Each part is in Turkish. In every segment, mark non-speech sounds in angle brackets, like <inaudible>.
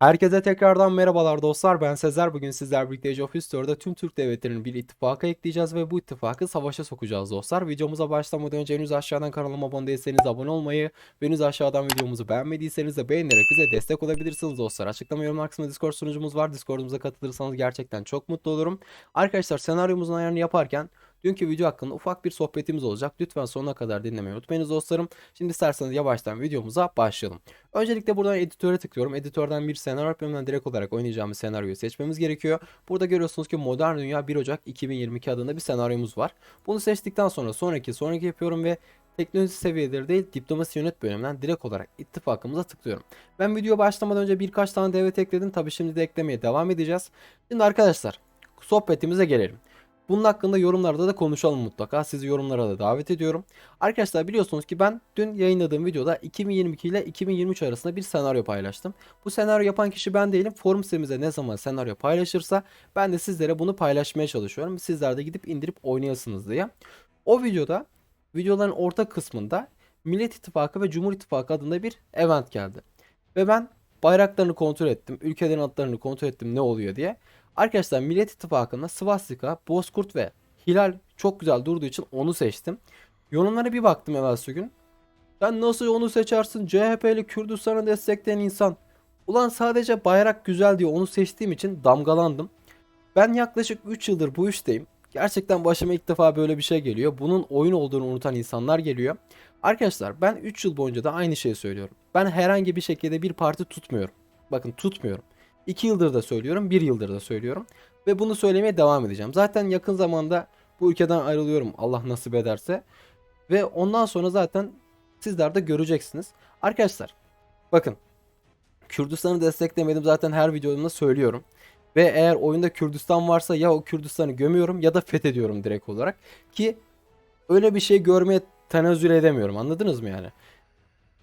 Herkese tekrardan merhabalar dostlar. Ben Sezer. Bugün sizler birlikte Age of History'da tüm Türk devletlerinin bir ittifaka ekleyeceğiz ve bu ittifakı savaşa sokacağız dostlar. Videomuza başlamadan önce henüz aşağıdan kanalıma abone değilseniz abone olmayı ve henüz aşağıdan videomuzu beğenmediyseniz de beğenerek bize destek olabilirsiniz dostlar. Açıklama yorum kısmında Discord sunucumuz var. Discord'umuza katılırsanız gerçekten çok mutlu olurum. Arkadaşlar senaryomuzun ayarını yaparken Dünkü video hakkında ufak bir sohbetimiz olacak. Lütfen sonuna kadar dinlemeyi unutmayınız dostlarım. Şimdi isterseniz yavaştan videomuza başlayalım. Öncelikle buradan editöre tıklıyorum. Editörden bir senaryo bölümünden direkt olarak oynayacağımız senaryoyu seçmemiz gerekiyor. Burada görüyorsunuz ki Modern Dünya 1 Ocak 2022 adında bir senaryomuz var. Bunu seçtikten sonra sonraki sonraki yapıyorum ve teknoloji seviyeleri değil diplomasi yönet bölümünden direkt olarak ittifakımıza tıklıyorum. Ben video başlamadan önce birkaç tane devlet ekledim. Tabi şimdi de eklemeye devam edeceğiz. Şimdi arkadaşlar sohbetimize gelelim. Bunun hakkında yorumlarda da konuşalım mutlaka. Sizi yorumlara da davet ediyorum. Arkadaşlar biliyorsunuz ki ben dün yayınladığım videoda 2022 ile 2023 arasında bir senaryo paylaştım. Bu senaryo yapan kişi ben değilim. Forum sitemize ne zaman senaryo paylaşırsa ben de sizlere bunu paylaşmaya çalışıyorum. Sizler de gidip indirip oynayasınız diye. O videoda videoların orta kısmında Millet İttifakı ve Cumhur İttifakı adında bir event geldi. Ve ben bayraklarını kontrol ettim. Ülkelerin adlarını kontrol ettim ne oluyor diye. Arkadaşlar Millet İttifakı'nda Svastika, Bozkurt ve Hilal çok güzel durduğu için onu seçtim. Yorumlara bir baktım evvelsi gün. Sen nasıl onu seçersin? CHP'li Kürdistan'ı destekleyen insan. Ulan sadece bayrak güzel diye onu seçtiğim için damgalandım. Ben yaklaşık 3 yıldır bu işteyim. Gerçekten başıma ilk defa böyle bir şey geliyor. Bunun oyun olduğunu unutan insanlar geliyor. Arkadaşlar ben 3 yıl boyunca da aynı şeyi söylüyorum. Ben herhangi bir şekilde bir parti tutmuyorum. Bakın tutmuyorum. 2 yıldır da söylüyorum, 1 yıldır da söylüyorum. Ve bunu söylemeye devam edeceğim. Zaten yakın zamanda bu ülkeden ayrılıyorum Allah nasip ederse. Ve ondan sonra zaten sizler de göreceksiniz. Arkadaşlar bakın Kürdistan'ı desteklemedim zaten her videomda söylüyorum. Ve eğer oyunda Kürdistan varsa ya o Kürdistan'ı gömüyorum ya da fethediyorum direkt olarak. Ki öyle bir şey görmeye tenezzül edemiyorum anladınız mı yani?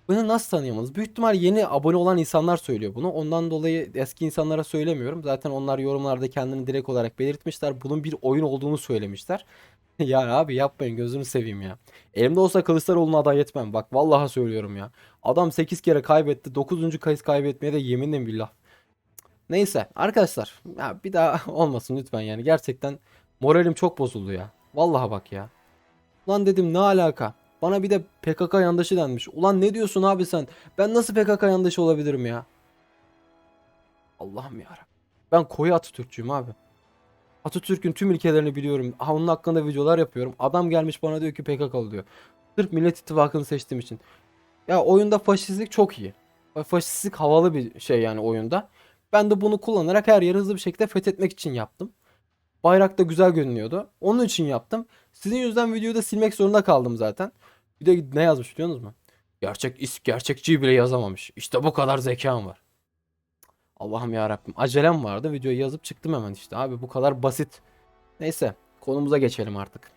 Bunu nasıl tanıyamadınız? Büyük ihtimal yeni abone olan insanlar söylüyor bunu. Ondan dolayı eski insanlara söylemiyorum. Zaten onlar yorumlarda kendini direkt olarak belirtmişler. Bunun bir oyun olduğunu söylemişler. <laughs> ya abi yapmayın gözünü seveyim ya. Elimde olsa Kılıçdaroğlu'na aday etmem. Bak vallahi söylüyorum ya. Adam 8 kere kaybetti. 9. kez kaybetmeye de yeminle billah. Neyse arkadaşlar ya bir daha <laughs> olmasın lütfen yani. Gerçekten moralim çok bozuldu ya. Vallahi bak ya. Lan dedim ne alaka? Bana bir de PKK yandaşı denmiş. Ulan ne diyorsun abi sen? Ben nasıl PKK yandaşı olabilirim ya? Allah'ım ya. Ben koyu Atatürkçüyüm abi. Atatürk'ün tüm ilkelerini biliyorum. Ha, onun hakkında videolar yapıyorum. Adam gelmiş bana diyor ki PKK diyor. Sırf Millet İttifakı'nı seçtiğim için. Ya oyunda faşistlik çok iyi. Faşistlik havalı bir şey yani oyunda. Ben de bunu kullanarak her yeri hızlı bir şekilde fethetmek için yaptım. Bayrak da güzel görünüyordu. Onun için yaptım. Sizin yüzden videoyu da silmek zorunda kaldım zaten. Bir de ne yazmış biliyor musunuz? Gerçek is gerçekçiyi bile yazamamış. İşte bu kadar zekam var. Allah'ım ya Rabbim. Acelem vardı. Videoyu yazıp çıktım hemen işte. Abi bu kadar basit. Neyse, konumuza geçelim artık.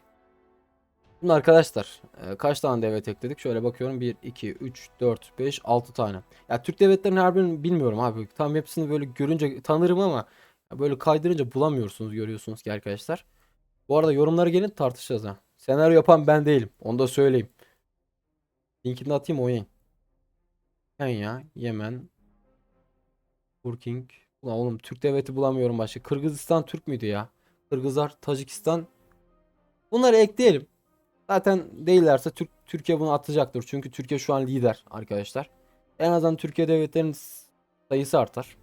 Şimdi arkadaşlar, e, kaç tane devlet ekledik? Şöyle bakıyorum. 1 2 3 4 5 6 tane. Ya Türk devletlerinin her birini bilmiyorum abi. Tam hepsini böyle görünce tanırım ama böyle kaydırınca bulamıyorsunuz görüyorsunuz ki arkadaşlar. Bu arada yorumlara gelin tartışacağız ha. Senaryo yapan ben değilim. Onu da söyleyeyim. Linkini atayım oynayın. Kenya, Yemen, Turking. Ulan oğlum Türk devleti bulamıyorum başka. Kırgızistan Türk müydü ya? Kırgızlar, Tacikistan. Bunları ekleyelim. Zaten değillerse Türk Türkiye bunu atacaktır. Çünkü Türkiye şu an lider arkadaşlar. En azından Türkiye devletlerinin sayısı artar.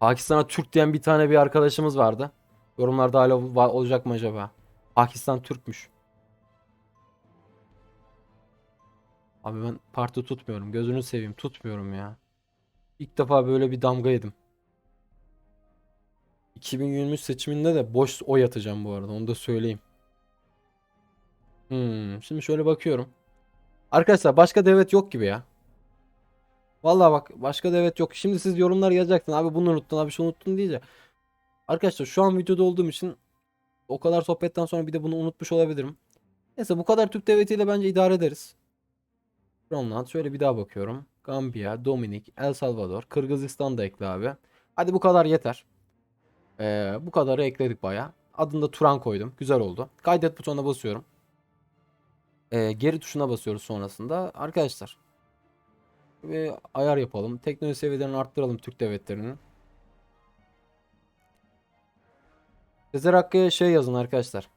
Pakistan'a Türk diyen bir tane bir arkadaşımız vardı. Yorumlarda hala olacak mı acaba? Pakistan Türkmüş. Abi ben parti tutmuyorum. Gözünü seveyim tutmuyorum ya. İlk defa böyle bir damga yedim. 2023 seçiminde de boş oy atacağım bu arada. Onu da söyleyeyim. Hmm, şimdi şöyle bakıyorum. Arkadaşlar başka devlet yok gibi ya. Vallahi bak başka devlet yok. Şimdi siz yorumlar yazacaksın. Abi bunu unuttun abi şunu unuttun diyece. Arkadaşlar şu an videoda olduğum için o kadar sohbetten sonra bir de bunu unutmuş olabilirim. Neyse bu kadar Türk devletiyle bence idare ederiz. Grönland şöyle bir daha bakıyorum. Gambiya, Dominik, El Salvador, Kırgızistan da ekle abi. Hadi bu kadar yeter. Ee, bu kadarı ekledik baya. Adını da Turan koydum. Güzel oldu. Kaydet butonuna basıyorum. Ee, geri tuşuna basıyoruz sonrasında. Arkadaşlar. Ve ayar yapalım. Teknoloji seviyelerini arttıralım Türk devletlerinin. Sezer Hakkı'ya şey yazın arkadaşlar.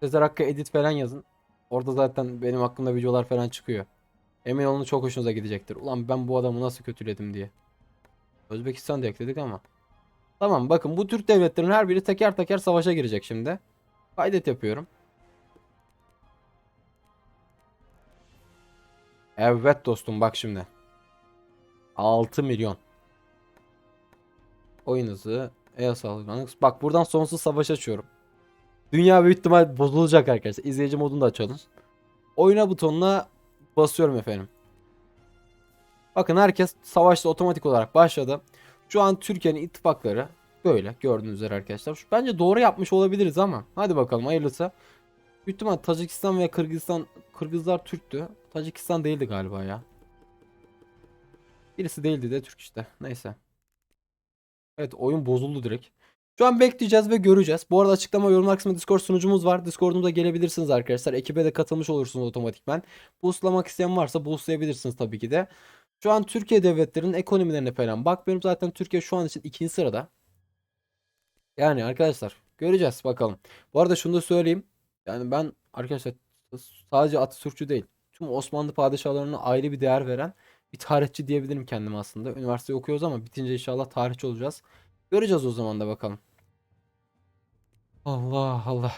Sezer Hakkı edit falan yazın. Orada zaten benim hakkımda videolar falan çıkıyor. Emin olun çok hoşunuza gidecektir. Ulan ben bu adamı nasıl kötüledim diye. Özbekistan da ekledik ama. Tamam bakın bu Türk devletlerin her biri teker teker savaşa girecek şimdi. Kaydet yapıyorum. Evet dostum bak şimdi. 6 milyon. Oyun hızı. E. Bak buradan sonsuz savaş açıyorum. Dünya büyük ihtimal bozulacak arkadaşlar. İzleyici modunu da açalım. Oyuna butonuna basıyorum efendim. Bakın herkes savaşta otomatik olarak başladı. Şu an Türkiye'nin ittifakları böyle gördüğünüz üzere arkadaşlar. Bence doğru yapmış olabiliriz ama hadi bakalım hayırlısı. Büyük ihtimal Tacikistan ve Kırgızistan Kırgızlar Türktü. Tacikistan değildi galiba ya. Birisi değildi de Türk işte. Neyse. Evet oyun bozuldu direkt. Şu an bekleyeceğiz ve göreceğiz. Bu arada açıklama yorumlar kısmında Discord sunucumuz var. Discord'umuza gelebilirsiniz arkadaşlar. Ekibe de katılmış olursunuz otomatikman. Boostlamak isteyen varsa boostlayabilirsiniz tabii ki de. Şu an Türkiye devletlerinin ekonomilerine falan bakmıyorum. Zaten Türkiye şu an için ikinci sırada. Yani arkadaşlar göreceğiz bakalım. Bu arada şunu da söyleyeyim. Yani ben arkadaşlar sadece Atatürkçü değil. Tüm Osmanlı padişahlarına ayrı bir değer veren bir tarihçi diyebilirim kendime aslında. Üniversite okuyoruz ama bitince inşallah tarihçi olacağız. Göreceğiz o zaman da bakalım. Allah Allah.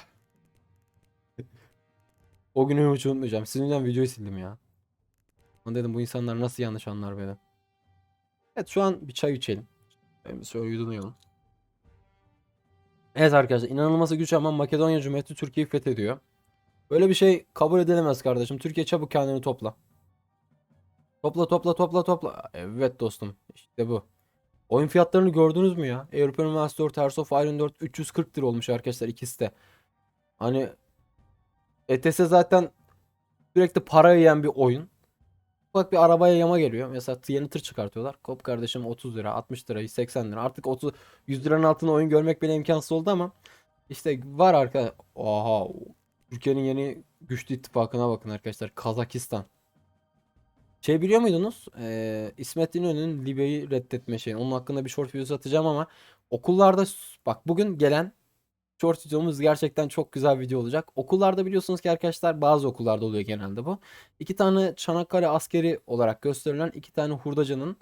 O günü hiç unutmayacağım. Sizin yüzünden videoyu sildim ya. Lan dedim bu insanlar nasıl yanlış anlar beni. Evet şu an bir çay içelim. Ben bir şöyle yudumlayalım. Evet arkadaşlar inanılması güç ama Makedonya Cumhuriyeti Türkiye'yi fethediyor. Böyle bir şey kabul edilemez kardeşim. Türkiye çabuk kendini topla. Topla topla topla topla. Evet dostum işte bu. Oyun fiyatlarını gördünüz mü ya? European Master 4, Hearts of Iron 4 340 lira olmuş arkadaşlar ikisi de. Hani ETS zaten sürekli para yiyen bir oyun. Bak bir arabaya yama geliyor. Mesela yeni tır çıkartıyorlar. Kop kardeşim 30 lira, 60 lira, 80 lira. Artık 30 100 liranın altında oyun görmek bile imkansız oldu ama işte var arka. Oha. Türkiye'nin yeni güçlü ittifakına bakın arkadaşlar. Kazakistan. Şey biliyor muydunuz? Ee, İsmet İnönü'nün Libya'yı reddetme şeyi. Onun hakkında bir short videosu atacağım ama okullarda bak bugün gelen short videomuz gerçekten çok güzel video olacak. Okullarda biliyorsunuz ki arkadaşlar bazı okullarda oluyor genelde bu. İki tane Çanakkale askeri olarak gösterilen iki tane hurdacının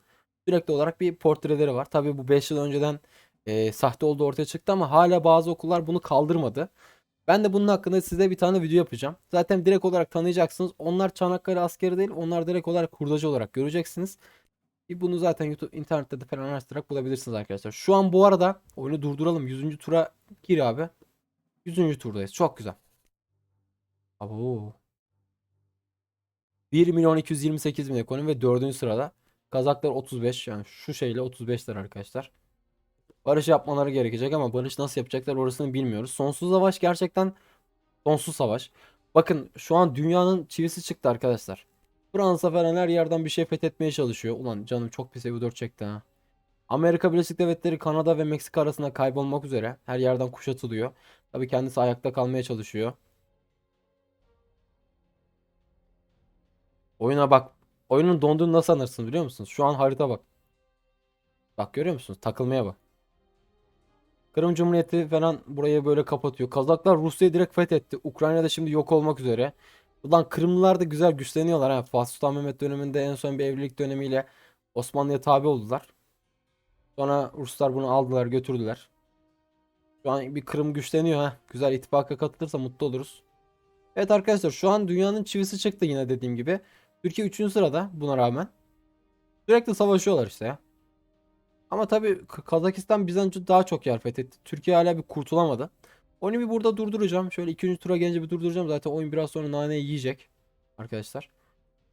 sürekli olarak bir portreleri var. Tabii bu 5 yıl önceden e, sahte olduğu ortaya çıktı ama hala bazı okullar bunu kaldırmadı. Ben de bunun hakkında size bir tane video yapacağım. Zaten direkt olarak tanıyacaksınız. Onlar Çanakkale askeri değil. Onlar direkt olarak hurdacı olarak göreceksiniz. Bunu zaten YouTube internette de falan araştırarak bulabilirsiniz arkadaşlar. Şu an bu arada oyunu durduralım. 100. tura gir abi. 100. turdayız. Çok güzel. Abo. 1 milyon 228 bin ekonomi ve 4. sırada. Kazaklar 35 yani şu şeyle 35'ler arkadaşlar. Barış yapmaları gerekecek ama barış nasıl yapacaklar orasını bilmiyoruz. Sonsuz savaş gerçekten sonsuz savaş. Bakın şu an dünyanın çivisi çıktı arkadaşlar. Fransa falan her yerden bir şey fethetmeye çalışıyor. Ulan canım çok pis evi 4 çekti ha. Amerika Birleşik Devletleri Kanada ve Meksika arasında kaybolmak üzere. Her yerden kuşatılıyor. Tabii kendisi ayakta kalmaya çalışıyor. Oyuna bak. Oyunun donduğunu nasıl anlarsınız biliyor musunuz? Şu an harita bak. Bak görüyor musunuz? Takılmaya bak. Kırım Cumhuriyeti falan burayı böyle kapatıyor. Kazaklar Rusya'yı direkt fethetti. Ukrayna'da şimdi yok olmak üzere. Ulan Kırımlılar da güzel güçleniyorlar ha. Fatih Sultan Mehmet döneminde en son bir evlilik dönemiyle Osmanlı'ya tabi oldular. Sonra Ruslar bunu aldılar götürdüler. Şu an bir Kırım güçleniyor ha. Güzel ittifaka katılırsa mutlu oluruz. Evet arkadaşlar şu an dünyanın çivisi çıktı yine dediğim gibi. Türkiye 3. sırada buna rağmen. Sürekli savaşıyorlar işte ya. Ama tabii Kazakistan bizden önce daha çok yer fethetti. Türkiye hala bir kurtulamadı. Oyunu bir burada durduracağım. Şöyle ikinci tura gelince bir durduracağım. Zaten oyun biraz sonra naneyi yiyecek. Arkadaşlar.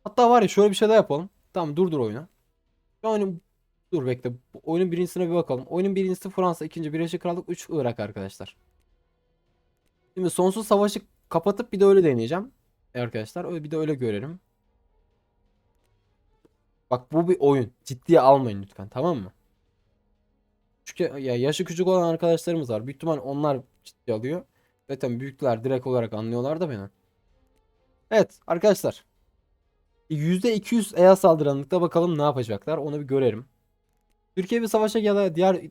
Hatta var ya şöyle bir şey daha yapalım. Tamam durdur oyunu. Oyunu dur bekle. Oyunun birincisine bir bakalım. Oyunun birincisi Fransa, ikinci Birleşik Krallık, 3 Irak arkadaşlar. Şimdi sonsuz savaşı kapatıp bir de öyle deneyeceğim. E arkadaşlar öyle bir de öyle görelim. Bak bu bir oyun. Ciddiye almayın lütfen tamam mı? Çünkü ya yaşı küçük olan arkadaşlarımız var. Büyük ihtimal onlar ciddi alıyor. Zaten büyükler direkt olarak anlıyorlar da beni. Evet arkadaşlar. %200 EA saldıranlıkta bakalım ne yapacaklar onu bir görelim. Türkiye bir savaşa ya da diğer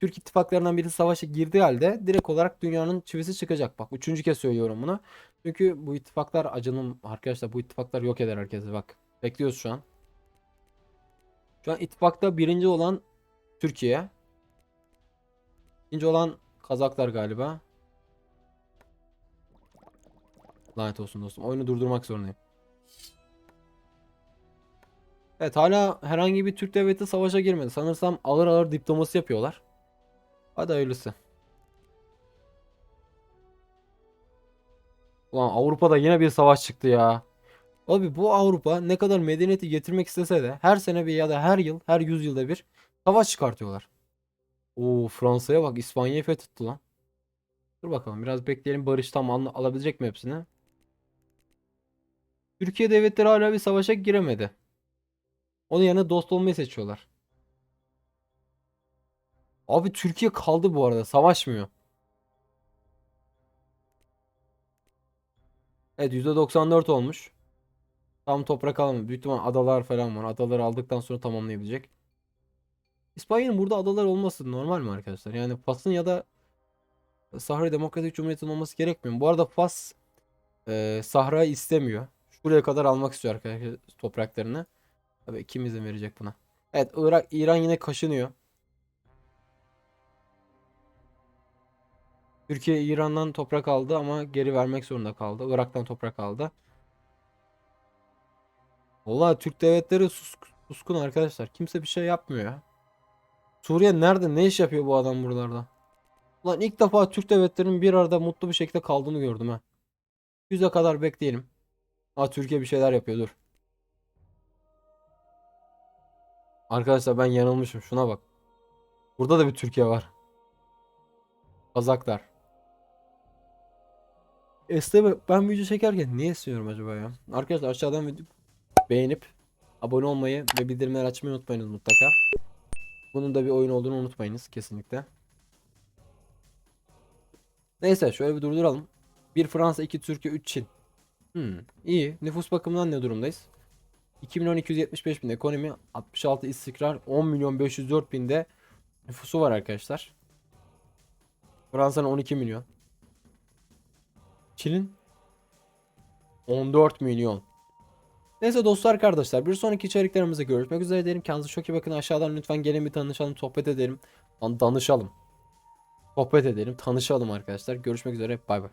Türk ittifaklarından biri savaşa girdiği halde direkt olarak dünyanın çivisi çıkacak. Bak üçüncü kez söylüyorum bunu. Çünkü bu ittifaklar acının arkadaşlar bu ittifaklar yok eder herkesi bak. Bekliyoruz şu an. Şu an ittifakta birinci olan Türkiye. İkinci olan Kazaklar galiba. Lanet olsun dostum. Oyunu durdurmak zorundayım. Evet hala herhangi bir Türk devleti savaşa girmedi. Sanırsam ağır ağır diplomasi yapıyorlar. Hadi hayırlısı. Ulan Avrupa'da yine bir savaş çıktı ya. Abi bu Avrupa ne kadar medeniyeti getirmek istese de her sene bir ya da her yıl, her yüzyılda bir savaş çıkartıyorlar. Oo Fransa'ya bak İspanya'yı fethetti lan. Dur bakalım biraz bekleyelim barış tam al- alabilecek mi hepsini? Türkiye devletleri hala bir savaşa giremedi. Onun yerine dost olmayı seçiyorlar. Abi Türkiye kaldı bu arada savaşmıyor. Evet %94 olmuş. Tam toprak alamıyor. Büyük ihtimal adalar falan var. Adaları aldıktan sonra tamamlayabilecek. İspanya'nın burada adalar olması normal mi arkadaşlar? Yani Fas'ın ya da Sahra Demokratik Cumhuriyeti'nin olması gerekmiyor? Bu arada Fas e, Sahra'yı istemiyor. Şuraya kadar almak istiyor arkadaşlar topraklarını. Tabii kim izin verecek buna? Evet Irak, İran yine kaşınıyor. Türkiye İran'dan toprak aldı ama geri vermek zorunda kaldı. Irak'tan toprak aldı. Vallahi Türk devletleri sus, suskun arkadaşlar. Kimse bir şey yapmıyor ya. Suriye nerede? Ne iş yapıyor bu adam buralarda? Ulan ilk defa Türk devletlerinin bir arada mutlu bir şekilde kaldığını gördüm ha. Yüze kadar bekleyelim. Aa Türkiye bir şeyler yapıyor dur. Arkadaşlar ben yanılmışım. Şuna bak. Burada da bir Türkiye var. Kazaklar. Esneme ben video çekerken niye istiyorum acaba ya? Arkadaşlar aşağıdan video beğenip abone olmayı ve bildirimleri açmayı unutmayınız mutlaka. Bunun da bir oyun olduğunu unutmayınız kesinlikle. Neyse şöyle bir durduralım. 1 Fransa, 2 Türkiye, 3 Çin. Hmm, iyi. Nüfus bakımından ne durumdayız? 2 milyon 275 bin ekonomi, 66 istikrar, 10 milyon 504 binde nüfusu var arkadaşlar. Fransa'nın 12 milyon. Çin'in 14 milyon. Neyse dostlar kardeşler bir sonraki içeriklerimizde görüşmek üzere diyelim. Kendinize çok iyi bakın. Aşağıdan lütfen gelin bir tanışalım, sohbet edelim. Lan danışalım. Sohbet edelim, tanışalım arkadaşlar. Görüşmek üzere. Bay bay.